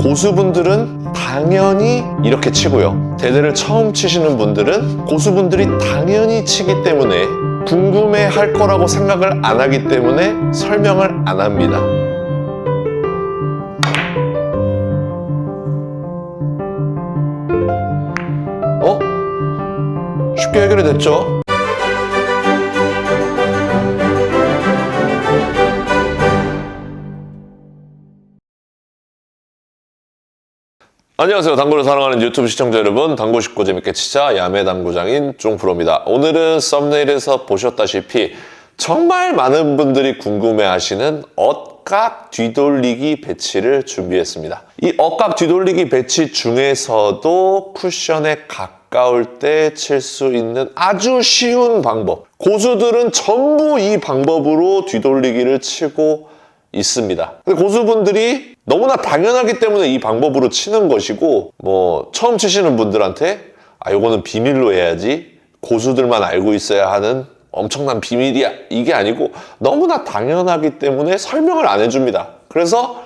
고수분들은 당연히 이렇게 치고요. 대대를 처음 치시는 분들은 고수분들이 당연히 치기 때문에 궁금해 할 거라고 생각을 안 하기 때문에 설명을 안 합니다. 어? 쉽게 해결이 됐죠? 안녕하세요. 당구를 사랑하는 유튜브 시청자 여러분. 당구 쉽고 재밌게 치자 야매 당구장인 쫑프로입니다. 오늘은 썸네일에서 보셨다시피 정말 많은 분들이 궁금해 하시는 엇각 뒤돌리기 배치를 준비했습니다. 이 엇각 뒤돌리기 배치 중에서도 쿠션에 가까울 때 칠 수 있는 아주 쉬운 방법. 고수들은 전부 이 방법으로 뒤돌리기를 치고 있습니다. 근데 고수분들이 너무나 당연하기 때문에 이 방법으로 치는 것이고, 뭐, 처음 치시는 분들한테, 아, 요거는 비밀로 해야지, 고수들만 알고 있어야 하는 엄청난 비밀이야. 이게 아니고, 너무나 당연하기 때문에 설명을 안 해줍니다. 그래서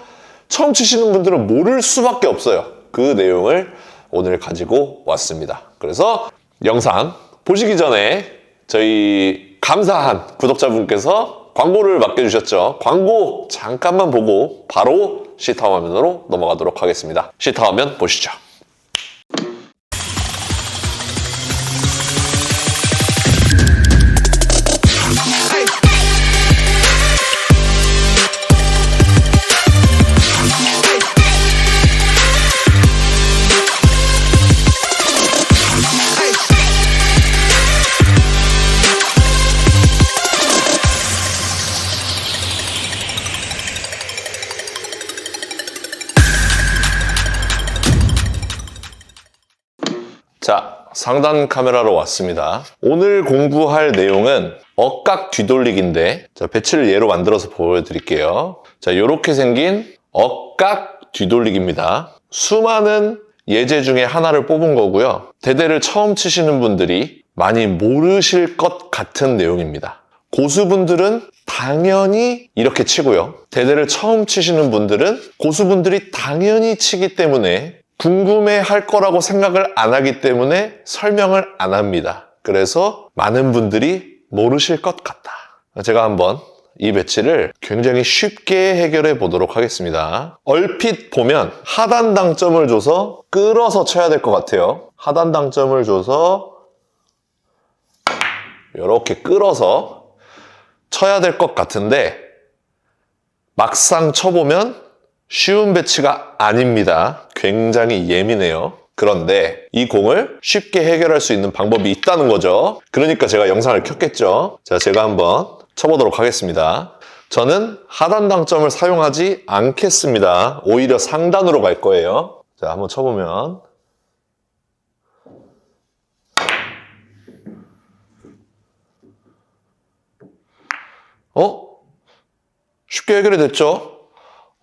처음 치시는 분들은 모를 수밖에 없어요. 그 내용을 오늘 가지고 왔습니다. 그래서 영상 보시기 전에 저희 감사한 구독자분께서 광고를 맡겨주셨죠. 광고 잠깐만 보고 바로 시타워 화면으로 넘어가도록 하겠습니다. 시타워 화면 보시죠. 자, 상단 카메라로 왔습니다. 오늘 공부할 내용은 억각 뒤돌리기인데, 자, 배치를 예로 만들어서 보여드릴게요. 자, 이렇게 생긴 억각 뒤돌리기입니다. 수많은 예제 중에 하나를 뽑은 거고요. 대대를 처음 치시는 분들이 많이 모르실 것 같은 내용입니다. 고수분들은 당연히 이렇게 치고요. 대대를 처음 치시는 분들은 고수분들이 당연히 치기 때문에 궁금해 할 거라고 생각을 안 하기 때문에 설명을 안 합니다. 그래서 많은 분들이 모르실 것 같다. 제가 한번 이 배치를 굉장히 쉽게 해결해 보도록 하겠습니다. 얼핏 보면 하단 당점을 줘서 끌어서 쳐야 될 것 같아요. 하단 당점을 줘서 이렇게 끌어서 쳐야 될 것 같은데 막상 쳐보면 쉬운 배치가 아닙니다. 굉장히 예민해요. 그런데 이 공을 쉽게 해결할 수 있는 방법이 있다는 거죠. 그러니까 제가 영상을 켰겠죠. 자, 제가 한번 쳐보도록 하겠습니다. 저는 하단 당점을 사용하지 않겠습니다. 오히려 상단으로 갈 거예요. 자, 한번 쳐보면. 어? 쉽게 해결이 됐죠?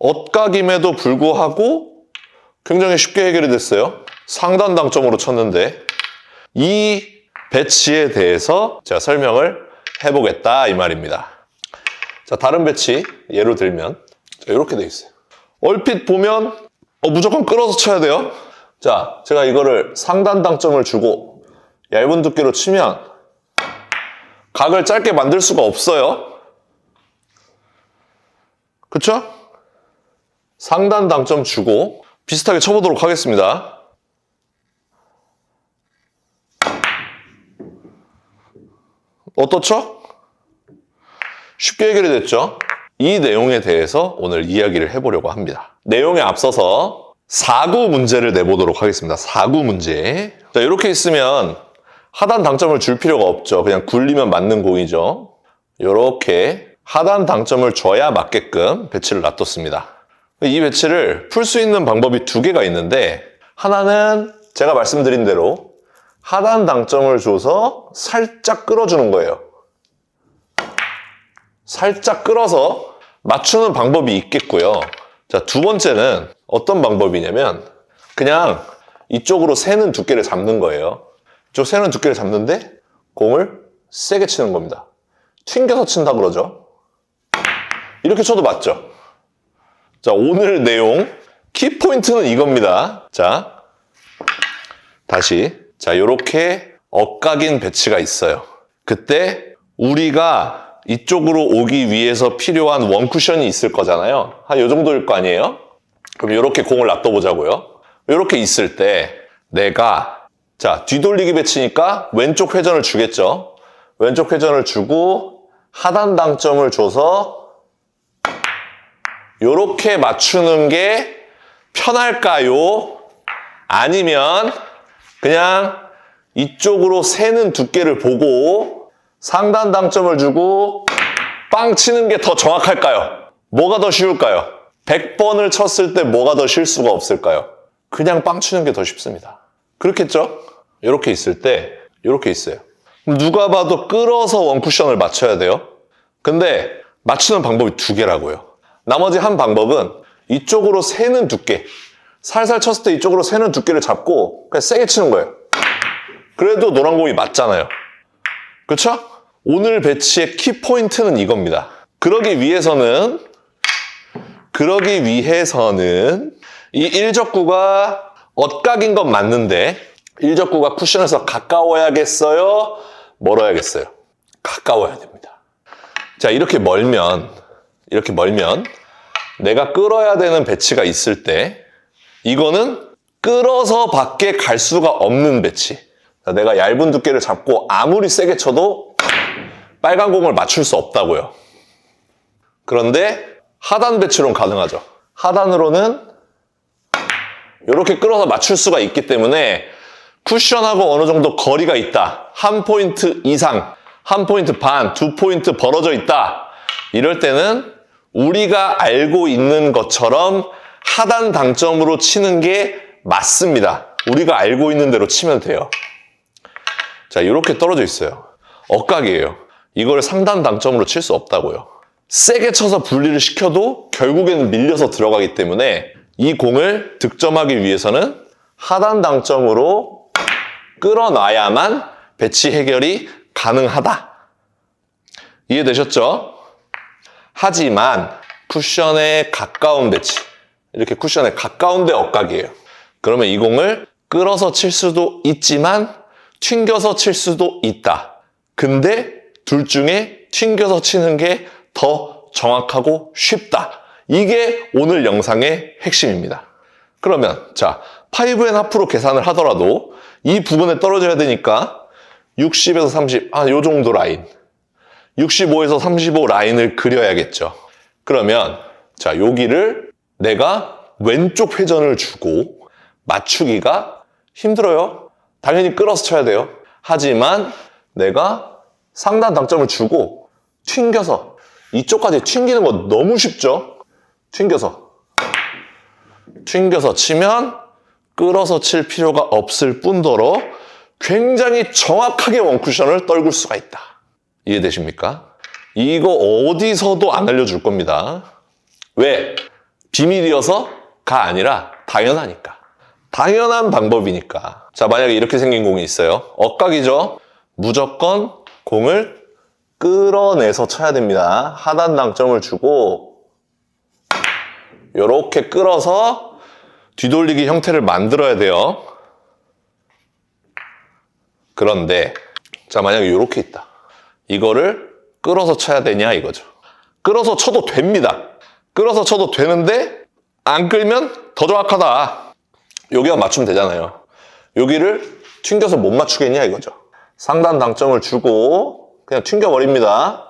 엇각임에도 불구하고 굉장히 쉽게 해결이 됐어요. 상단 당점으로 쳤는데 이 배치에 대해서 제가 설명을 해보겠다 이 말입니다. 자 다른 배치 예로 들면 자, 이렇게 돼 있어요. 얼핏 보면 어, 무조건 끌어서 쳐야 돼요. 자 제가 이거를 상단 당점을 주고 얇은 두께로 치면 각을 짧게 만들 수가 없어요. 그쵸? 상단 당점 주고 비슷하게 쳐보도록 하겠습니다. 어떻죠? 쉽게 해결이 됐죠? 이 내용에 대해서 오늘 이야기를 해보려고 합니다. 내용에 앞서서 4구 문제를 내보도록 하겠습니다. 4구 문제. 자, 이렇게 있으면 하단 당점을 줄 필요가 없죠. 그냥 굴리면 맞는 공이죠. 이렇게 하단 당점을 줘야 맞게끔 배치를 놔뒀습니다. 이 배치를 풀 수 있는 방법이 두 개가 있는데 하나는 제가 말씀드린 대로 하단 당점을 줘서 살짝 끌어주는 거예요. 살짝 끌어서 맞추는 방법이 있겠고요. 자, 두 번째는 어떤 방법이냐면 그냥 이쪽으로 새는 두께를 잡는 거예요. 이쪽 새는 두께를 잡는데 공을 세게 치는 겁니다. 튕겨서 친다 그러죠. 이렇게 쳐도 맞죠? 자, 오늘 내용 키포인트는 이겁니다. 자, 다시. 자, 요렇게 엇각인 배치가 있어요. 그때 우리가 이쪽으로 오기 위해서 필요한 원쿠션이 있을 거잖아요. 한요 정도일 거 아니에요? 그럼 이렇게 공을 놔둬보자고요. 이렇게 있을 때 내가 자 뒤돌리기 배치니까 왼쪽 회전을 주겠죠. 왼쪽 회전을 주고 하단 당점을 줘서 이렇게 맞추는 게 편할까요? 아니면 그냥 이쪽으로 새는 두께를 보고 상단 당점을 주고 빵 치는 게 더 정확할까요? 뭐가 더 쉬울까요? 100번을 쳤을 때 뭐가 더 실수가 없을까요? 그냥 빵 치는 게 더 쉽습니다. 그렇겠죠? 이렇게 있을 때 이렇게 있어요. 누가 봐도 끌어서 원쿠션을 맞춰야 돼요. 근데 맞추는 방법이 두 개라고요. 나머지 한 방법은 이쪽으로 새는 두께. 살살 쳤을 때 이쪽으로 새는 두께를 잡고 그냥 세게 치는 거예요. 그래도 노란 공이 맞잖아요. 그렇죠? 오늘 배치의 키포인트는 이겁니다. 그러기 위해서는 그러기 위해서는 이 일적구가 엇각인 건 맞는데 일적구가 쿠션에서 가까워야겠어요? 멀어야겠어요? 가까워야 됩니다. 자, 이렇게 멀면 이렇게 멀면 내가 끌어야 되는 배치가 있을 때 이거는 끌어서 밖에 갈 수가 없는 배치. 자, 내가 얇은 두께를 잡고 아무리 세게 쳐도 빨간 공을 맞출 수 없다고요. 그런데 하단 배치로는 가능하죠. 하단으로는 이렇게 끌어서 맞출 수가 있기 때문에 쿠션하고 어느 정도 거리가 있다. 한 포인트 이상, 한 포인트 반, 두 포인트 벌어져 있다. 이럴 때는 우리가 알고 있는 것처럼 하단 당점으로 치는 게 맞습니다. 우리가 알고 있는 대로 치면 돼요. 자, 이렇게 떨어져 있어요. 엇각이에요. 이걸 상단 당점으로 칠 수 없다고요. 세게 쳐서 분리를 시켜도 결국에는 밀려서 들어가기 때문에 이 공을 득점하기 위해서는 하단 당점으로 끌어놔야만 배치 해결이 가능하다. 이해되셨죠? 하지만 쿠션에 가까운 배치. 이렇게 쿠션에 가까운 데 엇각이에요. 그러면 이 공을 끌어서 칠 수도 있지만 튕겨서 칠 수도 있다. 근데 둘 중에 튕겨서 치는 게 더 정확하고 쉽다. 이게 오늘 영상의 핵심입니다. 그러면 자 5N 하프로 계산을 하더라도 이 부분에 떨어져야 되니까 60에서 30, 아, 요 정도 라인. 65에서 35 라인을 그려야겠죠. 그러면 자 여기를 내가 왼쪽 회전을 주고 맞추기가 힘들어요. 당연히 끌어서 쳐야 돼요. 하지만 내가 상단 당점을 주고 튕겨서 이쪽까지 튕기는 거 너무 쉽죠? 튕겨서 튕겨서 치면 끌어서 칠 필요가 없을 뿐더러 굉장히 정확하게 원쿠션을 떨굴 수가 있다. 이해되십니까? 이거 어디서도 안 알려줄 겁니다. 왜? 비밀이어서가 아니라 당연하니까. 당연한 방법이니까. 자, 만약에 이렇게 생긴 공이 있어요. 엇각이죠? 무조건 공을 끌어내서 쳐야 됩니다. 하단 당점을 주고 이렇게 끌어서 뒤돌리기 형태를 만들어야 돼요. 그런데 자 만약에 이렇게 있다. 이거를 끌어서 쳐야 되냐 이거죠. 끌어서 쳐도 됩니다. 끌어서 쳐도 되는데 안 끌면 더 정확하다. 여기가 맞추면 되잖아요. 여기를 튕겨서 못 맞추겠냐 이거죠. 상단 당점을 주고 그냥 튕겨버립니다.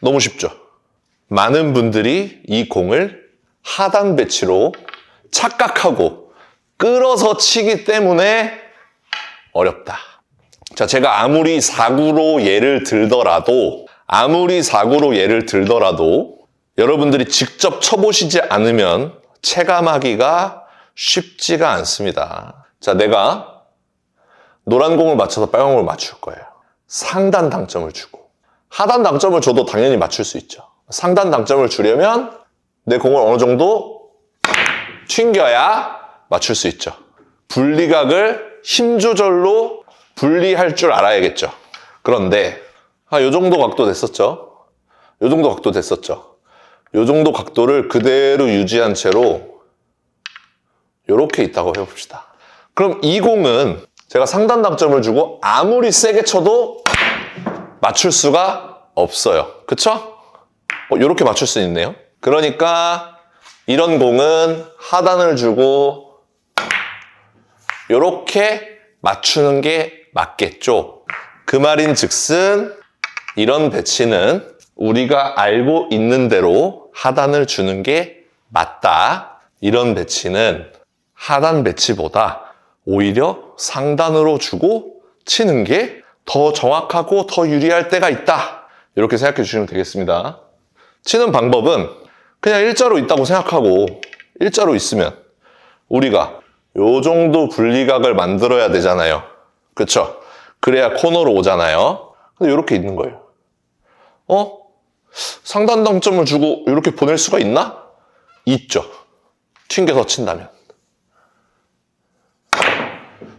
너무 쉽죠? 많은 분들이 이 공을 하단 배치로 착각하고 끌어서 치기 때문에 어렵다. 자, 제가 아무리 사구로 예를 들더라도, 아무리 사구로 예를 들더라도, 여러분들이 직접 쳐보시지 않으면 체감하기가 쉽지가 않습니다. 자, 내가 노란 공을 맞춰서 빨간 공을 맞출 거예요. 상단 당점을 주고. 하단 당점을 줘도 당연히 맞출 수 있죠. 상단 당점을 주려면 내 공을 어느 정도 튕겨야 맞출 수 있죠. 분리각을 힘 조절로 분리할 줄 알아야겠죠. 그런데 아, 요 정도 각도 됐었죠. 요 정도 각도 됐었죠. 요 정도 각도를 그대로 유지한 채로 이렇게 있다고 해봅시다. 그럼 이 공은 제가 상단 당점을 주고 아무리 세게 쳐도 맞출 수가 없어요. 그쵸? 이렇게 맞출 수 있네요. 그러니까 이런 공은 하단을 주고 이렇게 맞추는 게 맞겠죠. 그 말인 즉슨 이런 배치는 우리가 알고 있는 대로 하단을 주는 게 맞다. 이런 배치는 하단 배치보다 오히려 상단으로 주고 치는 게 더 정확하고 더 유리할 때가 있다. 이렇게 생각해 주시면 되겠습니다. 치는 방법은 그냥 일자로 있다고 생각하고 일자로 있으면 우리가 요 정도 분리각을 만들어야 되잖아요. 그쵸? 그래야 코너로 오잖아요. 근데 이렇게 있는 거예요. 어? 상단 당점을 주고 이렇게 보낼 수가 있나? 있죠. 튕겨서 친다면.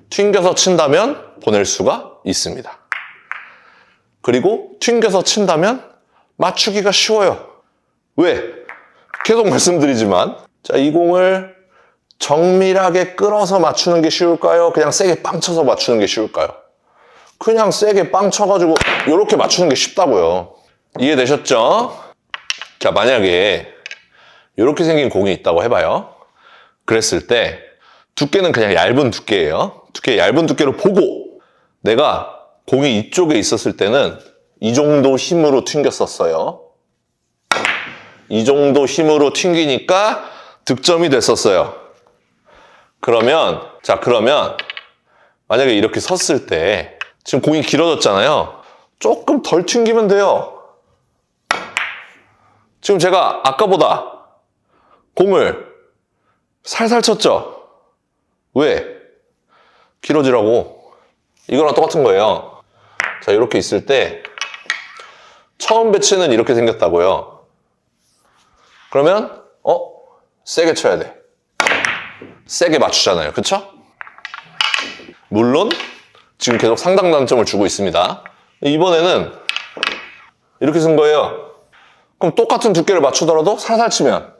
튕겨서 친다면 보낼 수가 있습니다. 그리고 튕겨서 친다면 맞추기가 쉬워요. 왜? 계속 말씀드리지만, 자, 이 공을 정밀하게 끌어서 맞추는 게 쉬울까요? 그냥 세게 빵 쳐서 맞추는 게 쉬울까요? 그냥 세게 빵 쳐가지고 이렇게 맞추는 게 쉽다고요. 이해되셨죠? 자, 만약에 이렇게 생긴 공이 있다고 해봐요. 그랬을 때 두께는 그냥 얇은 두께예요. 두께 얇은 두께로 보고 내가 공이 이쪽에 있었을 때는 이 정도 힘으로 튕겼었어요. 이 정도 힘으로 튕기니까 득점이 됐었어요. 그러면 자 그러면 만약에 이렇게 섰을 때 지금 공이 길어졌잖아요. 조금 덜 튕기면 돼요. 지금 제가 아까보다 공을 살살 쳤죠? 왜? 길어지라고. 이거랑 똑같은 거예요. 자, 이렇게 있을 때 처음 배치는 이렇게 생겼다고요. 그러면 어? 세게 쳐야 돼. 세게 맞추잖아요. 그쵸? 물론 지금 계속 상당 단점을 주고 있습니다. 이번에는 이렇게 쓴 거예요. 그럼 똑같은 두께를 맞추더라도 살살 치면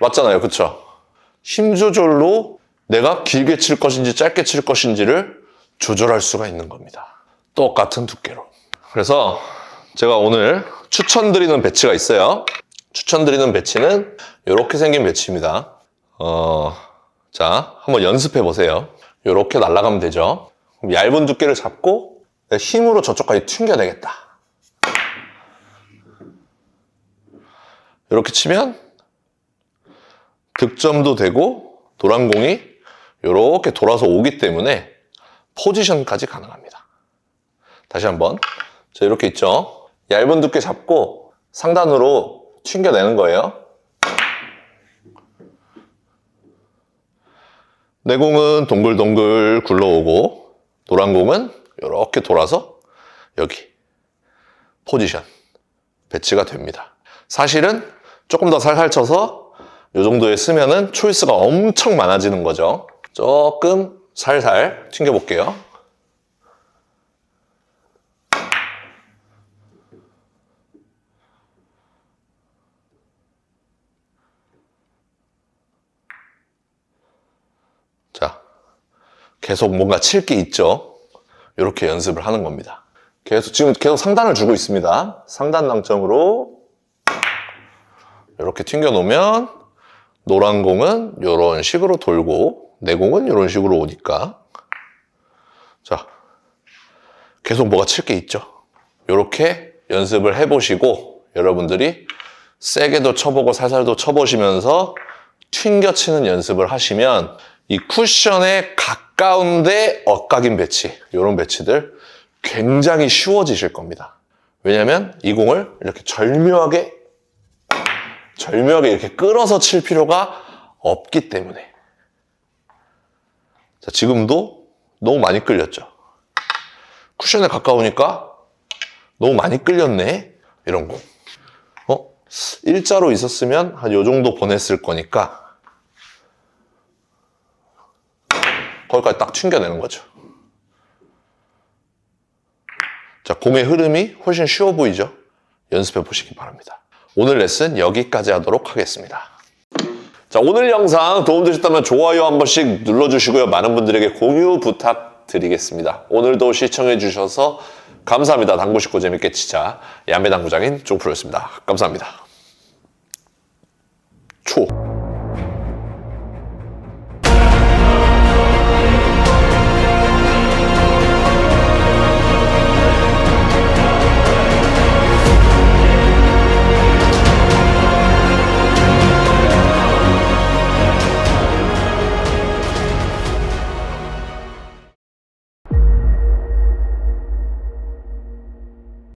맞잖아요. 그쵸? 힘 조절로 내가 길게 칠 것인지 짧게 칠 것인지를 조절할 수가 있는 겁니다. 똑같은 두께로. 그래서 제가 오늘 추천드리는 배치가 있어요. 추천드리는 배치는 이렇게 생긴 배치입니다. 어, 자, 한번 연습해 보세요. 이렇게 날아가면 되죠. 그럼 얇은 두께를 잡고 내 힘으로 저쪽까지 튕겨내겠다. 이렇게 치면 득점도 되고 도란공이 이렇게 돌아서 오기 때문에 포지션까지 가능합니다. 다시 한번 자 이렇게 있죠. 얇은 두께 잡고 상단으로 튕겨내는 거예요. 내 공은 동글동글 굴러오고 노란 공은 이렇게 돌아서 여기 포지션 배치가 됩니다. 사실은 조금 더 살살 쳐서 이 정도에 쓰면은 초이스가 엄청 많아지는 거죠. 조금 살살 튕겨 볼게요. 자, 계속 뭔가 칠 게 있죠. 이렇게 연습을 하는 겁니다. 계속 지금 계속 상단을 주고 있습니다. 상단 당점으로 이렇게 튕겨 놓으면 노란 공은 이런 식으로 돌고 내 공은 이런 식으로 오니까 자 계속 뭐가 칠 게 있죠. 이렇게 연습을 해보시고 여러분들이 세게도 쳐보고 살살도 쳐보시면서 튕겨 치는 연습을 하시면 이 쿠션에 가까운데 엇각인 배치 이런 배치들 굉장히 쉬워지실 겁니다. 왜냐하면 이 공을 이렇게 절묘하게 절묘하게 이렇게 끌어서 칠 필요가 없기 때문에. 자, 지금도 너무 많이 끌렸죠. 쿠션에 가까우니까 너무 많이 끌렸네. 이런 거. 어? 일자로 있었으면 한 요 정도 보냈을 거니까 거기까지 딱 튕겨내는 거죠. 자, 공의 흐름이 훨씬 쉬워 보이죠? 연습해 보시기 바랍니다. 오늘 레슨 여기까지 하도록 하겠습니다. 자, 오늘 영상 도움되셨다면 좋아요 한 번씩 눌러주시고요. 많은 분들에게 공유 부탁드리겠습니다. 오늘도 시청해 주셔서 감사합니다. 당구 쉽고 재밌게 치자. 야매당구장인 쫑프로였습니다. 감사합니다. 초.